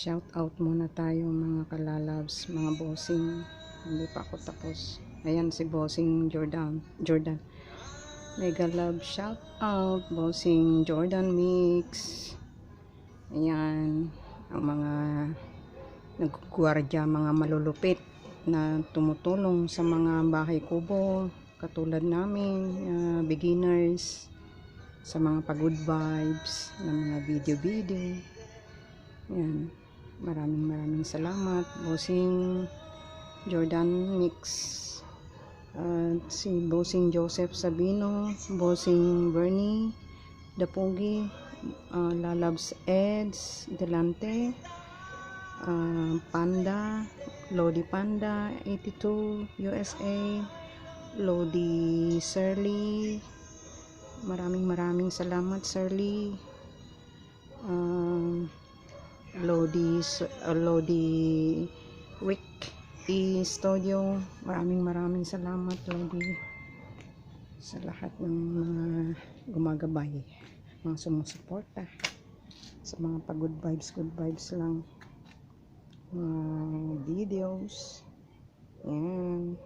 Shout out muna tayo mga kalalabs, mga bossing. Hindi pa ako tapos. Ayan si bossing Jordan. Jordan. Mega love shout out bossing Jordan Mix. Ayan ang mga nagguwardya, mga malulupit na tumutulong sa mga bahay kubo katulad namin, uh, beginners sa mga pagod vibes ng mga video-video. Yan. Maraming maraming salamat. Bossing Jordan Mix. At si Bossing Joseph Sabino, Bossing Bernie Dapogi, uh, Lalabs Eds, Delante, uh, Panda, Lodi Panda, 82, USA, Lodi Surly, maraming maraming salamat Surly, um, Lodi, uh, Lodi Rick E Studio, maraming maraming salamat Lodi sa lahat ng mga gumagabay, mga sumusuporta sa mga pag-good vibes, good vibes lang mga videos. Yan.